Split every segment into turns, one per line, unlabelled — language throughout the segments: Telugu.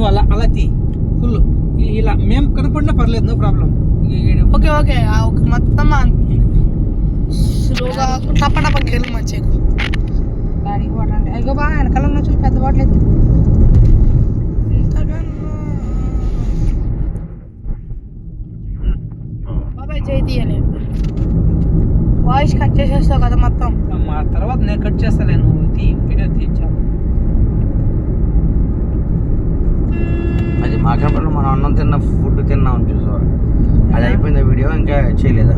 నువ్వు అలా అలా తీ. ఫుల్ ఇలా మేము కనపడినా పర్లేదు నో ప్రాబ్లం
ఓకే ఓకే. ఆ మొత్తం స్లోగా టప్ప టప్ప గేలు మంచిగా
దాడికి పోవడానికి అయ్యో బాగా వెనకాల ఉన్న చూసి పెద్ద బాటలు ఎత్తు
బాబాయ్ చేయి తీయలే వాయిస్ కట్ చేసేస్తావు కదా మొత్తం
మా తర్వాత నేను కట్ చేస్తాలే నువ్వు తీ వీడియో తీర్చా
మాకనపల్లి మనం అన్నం తిన్న ఫుడ్ తిన్నాం చూసా అది అయిపోయింది వీడియో ఇంకా చేయలేదా?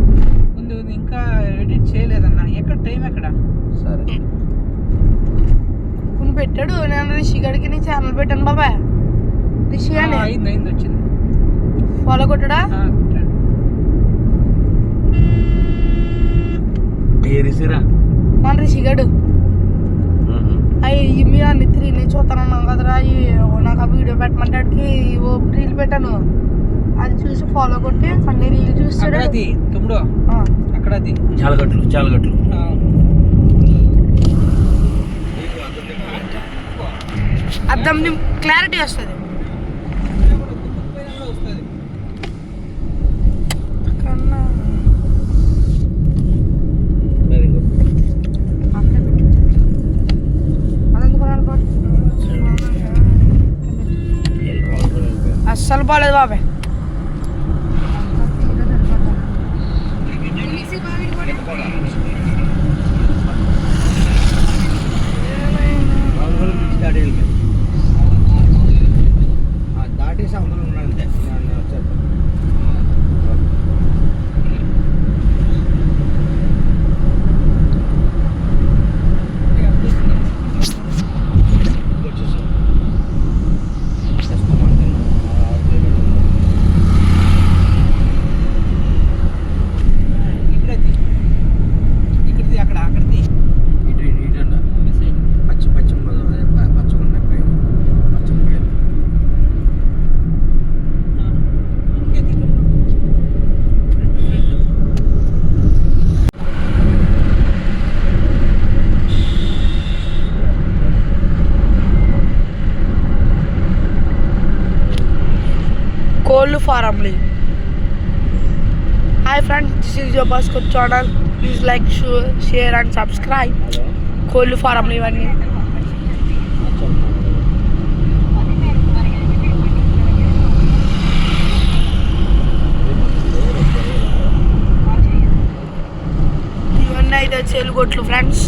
ముందు ఇంకా ఎడిట్ చేయలేదన్నా. ఎక్కడ? టైం ఎక్కడ?
సరే.
కొన్ని పెట్టాడు నేను రిషి గడికి నీ ఛానల్ పెట్టాను బాబాయ్ రిషి అని?
అయింది అయింది వచ్చింది.
ఫాలో కొట్టడా.
ఏ రిసిరా
మన రిషి గడు. అయ్యి మీ అన్ని త్రీ నేను చూస్తానన్నాం కదరా నాకు ఆ వీడియో పెట్టమంటాడికి ఓ రీల్ పెట్టాను. అది చూసి ఫాలో కొట్టి అన్ని రీల్ చూస్తాడు
అక్కడ అది తమ్ముడు. అక్కడ అది.
చాలగట్లు చాలగట్లు
ఆ,
అర్థం క్లారిటీ వస్తుంది. బాగాలేదు బాబాయ్
దాటేసి అందరూ ఉన్నాను అంతే నేను వచ్చాను వచ్చేసాం
ఇక్కడ తీ. ఇక్కడ తీ, అక్కడ అక్కడ తీ.
ఇటు ఇటు అంట
మిస్ అయింది.
పచ్చి పచ్చి ఉండదు అదే ప- పచ్చగా ఉన్నాయి పై పచ్చగా ఉన్నాయి.
ఆ, ఇంకే తీ తమ్ముడు. Front, front.
కోళ్ళు ఫారంలు hi friends this is your Bhaskar channel please like share and subscribe కోళ్ళు ఫారంలు ఇవన్నీ ఇవన్నీ అయితే చెలుగొట్లు ఫ్రెండ్స్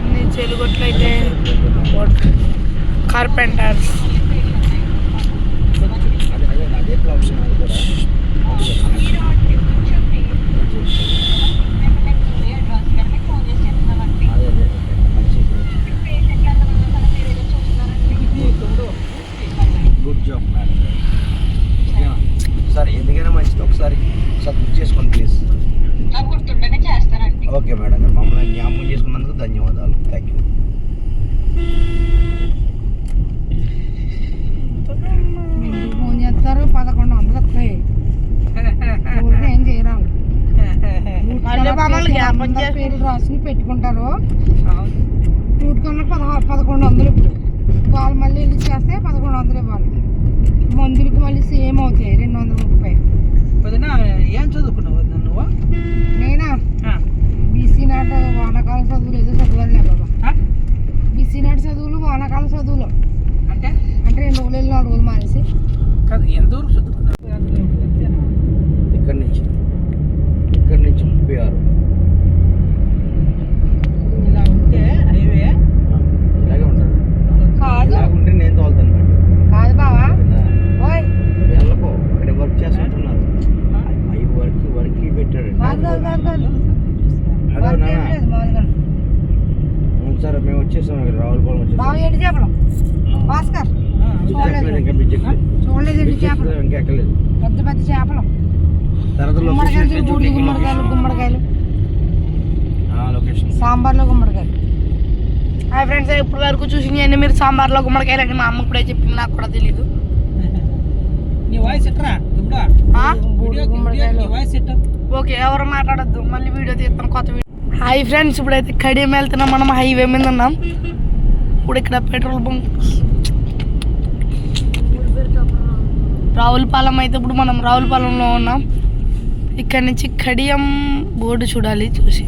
ఇన్ని చెలుగొట్లు అయితే కార్పెంటర్స్
అదే అదే అదే ప్రాబ్లం అది కూడా అదే అదే మంచి గుడ్ జాబ్ మేడం ఓకేనా సార్ ఎందుకైనా మంచిది ఒకసారి ఒకసారి బుక్ చేసుకోండి ప్లీజ్ ఓకే మేడం గారు మమ్మల్ని జ్ఞాపకం చేసుకున్నందుకు ధన్యవాదాలు థ్యాంక్ యూ
మీరు ఫోన్ చేస్తారు పదకొండు వందలు వస్తాయి ఊరికే ఏం చేయరావు
మమ్మల్ని జ్ఞాపకం చేసి-
పేర్లు రాసి పెట్టుకుంటారు?
అవును.
రూట్ కన్నా పదహారు పదకొండు వందలు ఇప్పుడు. వాళ్ళు మళ్ళీ వెళ్ళి చేస్తే పదకొండు వందలు ఇవ్వాలి. మందులకి మళ్ళీ సేమ్ అవుతాయి రెండు వందల ముప్పై.
ఏం చదువుకున్నావు వదిన నువ్వు
నేనా
ఆ,
బీసీ నాట వానాకాల చదువులు ఏదో చదవాలి బాబా
ఆ?
బీసీ నాటి చదువులు వానాకాల చదువులు
అంటే
అంటే రెండు రోజులు వెళ్ళి నాలుగు రోజులు మానేసి
కాదు ఎంతవరకు చదువుకున్నావు అంతేనా?
ఇక్కడి నుంచి ఇక్కడి నుంచి ముప్పై ఆరు
ఇలా ఉంటే హైవే
ఇలాగే ఉంటాడు
కాదు
ఇలాగ ఉంటే నేను తోలుతాను మేడం
కాదు బావా ఓయ్
వెళ్ళకో అక్కడ వర్క్ చేస్తుంటున్నారు అవి వర్క్ వర్క్ పెట్టాడు
కాదు కాదు కాదు కాదు
అదే
వర్క్ ఏం
నాన్న
లేదు మామూలుగా
సరే మేము వచ్చేసాం ఇక్కడ రావులపాలెం
బావ
వచ్చేసాం
ఏంటి చేపలు భాస్కర్
బ్రిడ్జ్ ఎక్కలేదు ఇంకా బ్రిడ్జ్ ఎక్కలేదు
చూడలేదు ఏంటి
బ్రిడ్జ్
చేపలు
ఎక్కలేదు, ఇంకా ఎక్కలేదు
పెద్ద పెద్ద చేపలు.
తర్వాత
గుమ్మడికాయలు గుమ్మడికాయలు గుమ్మడికాయలు.
లొకేషన్
సాంబార్లో గుమ్మడికాయలు.
హాయ్ ఫ్రెండ్స్ ఇప్పుడు వరకు చూసినవన్నీ మీరు సాంబార్లో గుమ్మడికాయలని మా అమ్మ ఇప్పుడే చెప్పింది నాకు కూడా తెలియదు
నీ వాయిస్ ఎట్రా? తుమ్ముడా
ఆ?
వీడియో వీడియో నీ వాయిస్ ఎట్ట
ఓకే ఎవరు మాట్లాడొద్దు. మళ్ళీ వీడియో తీస్తాం కొత్త వీడియో. హాయ్ ఫ్రెండ్స్ ఇప్పుడైతే కడియం వెళ్తున్నాం మనం హైవే మీద ఉన్నాం. ఇప్పుడు ఇక్కడ పెట్రోల్ బంక్. రావులపాలెం అయితే ఇప్పుడు మనం రావులపాలెంలో ఉన్నాం. ఇక్కడ నుంచి కడియం బోర్డు చూడాలి చూసి.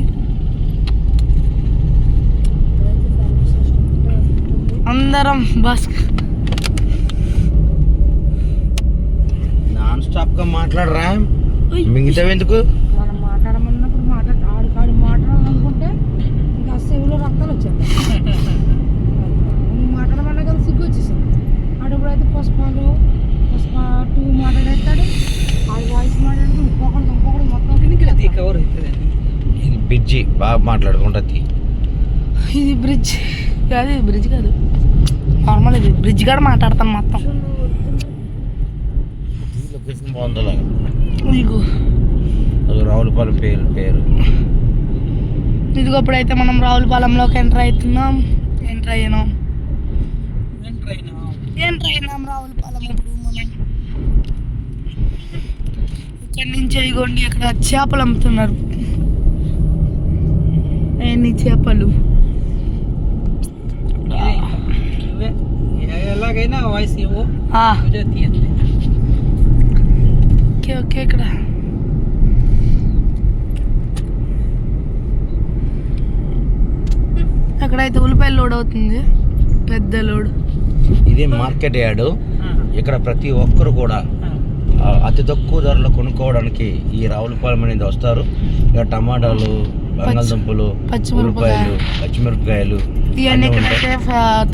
అందరం బస్
నాన్ స్టాప్గా మాట్లాడరా? మిగతా ఎందుకు? బిజ్జి బాగా మాట్లాడుకుంటది
ఇది బ్రిడ్జ్. కాదు ఇది బ్రిడ్జ్ కాదు. నార్మల్ ఇది. బ్రిడ్జ్ కూడా మాట్లాడతాను మొత్తం.
లొకేషన్ బాగుంది
ఇదిగో.
రావులపాలెం పేరు పేరు.
ఇదిగో ఇప్పుడైతే మనం రావులపాలెంలోకి ఎంటర్ అవుతున్నాం. ఎంటర్ అయ్యాం
ట్రైన్
ఎంటర్ అయినాం రావులపాలెం ఇప్పుడు మనం. ఇక్కడి నుంచి ఇగోండి అక్కడ చేపలు అమ్ముతున్నారు. ఎన్ని చేపలు
ఎలాగైనా వాయిస్ ఇవ్వు.
ఓకే ఓకే ఇక్కడ. అక్కడైతే ఉల్లిపాయలు లోడ్ అవుతుంది. పెద్ద లోడ్.
ఇదే మార్కెట్ యార్డ్. ఇక్కడ ప్రతి ఒక్కరు కూడా అతి తక్కువ ధరలో కొనుక్కోవడానికి ఈ రావులపాలెం అనేది వస్తారు. ఇక్కడ టమాటాలు బంగాళదుంపలు. ఉల్లిపాయలు పచ్చిమిరపకాయలు
ఇవన్నీ. ఇక్కడైతే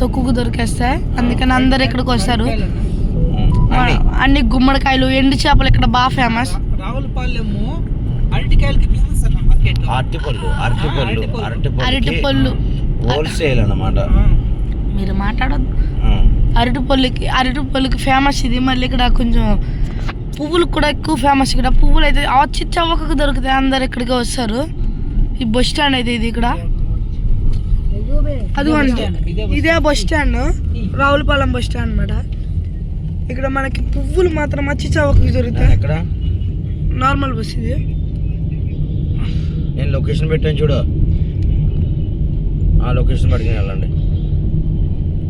తక్కువకు దొరికేస్తాయి. అందుకని అందరు ఇక్కడికి వస్తారు.
అన్నీ.
గుమ్మడికాయలు ఎండు చేపలు ఇక్కడ బాగా ఫేమస్
రావులపాలెము అరటికాయలకి ఫేమస్ అన్న మార్కెట్
అరటిపళ్ళు అరటిపళ్ళు
అరటి
అరటిపళ్ళు.
పళ్ళు
హోల్సేల్ అన్నమాట.
మీరు మాట్లాడద్దు.
ఉమ్.
అరటి పళ్ళుకి అరటి పళ్ళుకి ఫేమస్ ఇది. మళ్ళీ ఇక్కడ కొంచెం పువ్వులు కూడా ఎక్కువ ఫేమస్ ఇక్కడ పువ్వులు అయితే వచ్చి చవకకు దొరుకుతాయి. అందరు ఇక్కడికి వస్తారు. ఈ బస్ స్టాండ్ అయితే ఇది ఇక్కడ అదిగోండి ఇదే bus stand Ravulapalem bus stand అన్నమాట ఇక్కడ మనకి పువ్వులు మాత్రం వచ్చి చవకకు దొరుకుతాయి
ఎక్కడ
నార్మల్ బస్ ఇది
నేను లొకేషన్ పెట్టాను చూడు ఆ లొకేషన్ పట్టుకుని వెళ్ళండి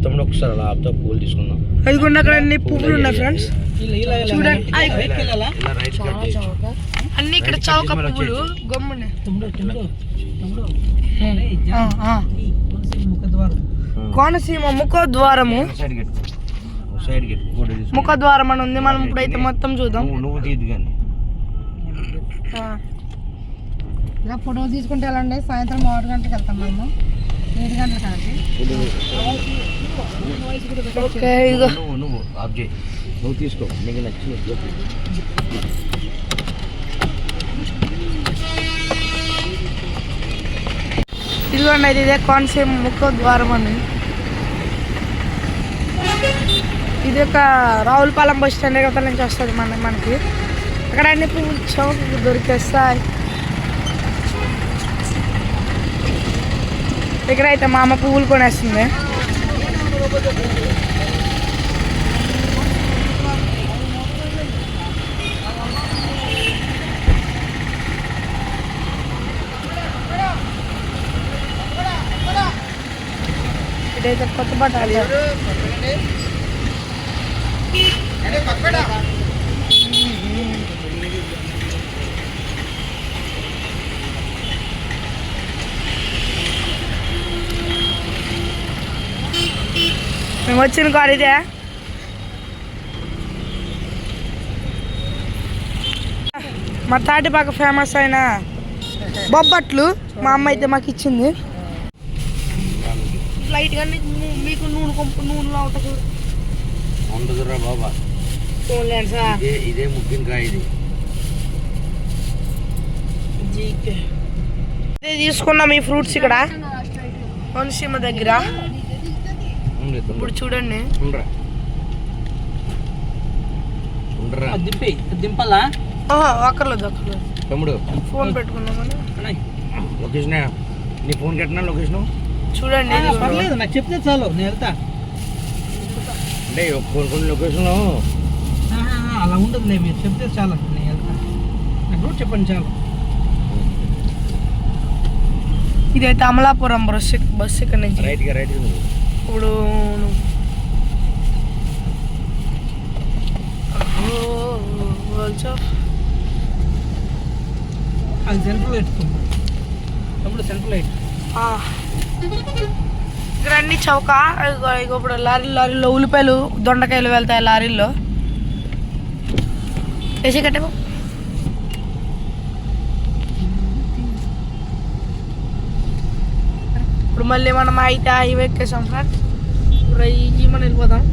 తమ్ముడు ఒకసారి అలా ఆపుతా పూలు తీసుకుందాం
అదిగోండి అక్కడ అన్ని పువ్వులు ఉన్నాయి ఫ్రెండ్స్ చూడండి. అన్ని ఇక్కడ చౌక పువ్వులు గమ్మునే.
తమ్ముడు తమ్ముడు తమ్ముడు.
ఆ, ఆ.
ఈ తులసి ముఖద్వారం
ఉమ్.
కోనసీమ ముఖద్వారము ముఖద్వారం అని ఉంది మనం ఇప్పుడైతే మొత్తం చూద్దాం.
నువ్వు.
ఇలా ఫోటో తీసుకుంటే వెళ్ళండి సాయంత్రం ఆరు గంటలకు వెళ్తాం మేము. ఏడు గంటల కాదు.
ఓకే ఇదిగో
నువ్వు నువ్వు ఆఫ్ చేయి. నువ్వు తీసుకో. నీకు నచ్చింది
ఇదిగోండి అయితే ఇదే కోనసీమ ముఖద్వారం అని. ఇది ఒక రావులపాలెం బస్ స్టాండ్ దగ్గర నుంచి వస్తుంది మన మనకి. అక్కడ అన్ని పువ్వులు చౌకకు దొరికేస్తాయి. ఇక్కడ అయితే మా అమ్మ పువ్వులు కొనేస్తుంది. ఇదైతే కొత్త బట్టాలి మేము వచ్చిన కార్ ఇదే. మా తాటిపాక ఫేమస్ అయిన బొబ్బట్లు మా అమ్మ అయితే మాకు ఇచ్చింది. లైట్గా మీకు నూనె కొంపు నూనెలో ఉంటుంది
ఉండదురా బాబా.
చూడలేండి సార్.
ఇదే ఇదే ముగ్గినకాయ ఇది.
జీకే. ఇదే తీసుకున్నాం ఈ ఫ్రూట్స్ ఇక్కడ. కోనసీమ దగ్గర.
ఉండు,
ఇప్పుడు. చూడండి.
ఉండరా. ఉండరా.
అది దింపి దింపాలా?
అక్కర్లేదు అక్కర్లేదు.
తమ్ముడు.
ఫోన్ పెట్టుకున్నామని
అన్నయ్, లొకేషన్ నీ ఫోన్ కట్టినా లొకేషన్?
చూడండి
పర్లేదు నాకు చెప్తే చాలు నేను వెళ్తా.
అంటే కొన్ని కొన్ని లొకేషన్
అలా ఉండదులే మీరు చెప్తే చాలు నేను వెళ్తా. నాకు రూట్ చెప్పండి చాలు.
ఇదైతే అమలాపురం బస్సు బస్సు ఇక్కడ నుంచి. ఇప్పుడు
అది సెంట్రల్ లైట్ తమ్ముడు సెంట్రల్ లైట్
ఇక్కడ అన్ని చౌక ఇప్పుడు లారీ లారీలో ఉల్లిపాయలు దొండకాయలు వెళ్తాయి లారీల్లో. వేసి కట్టేమో ఇప్పుడు మళ్ళీ మనం అయితే హైవే ఎక్కేసాం ఫ్రెండ్ ఇప్పుడు ఈ మనం వెళ్ళిపోదాం.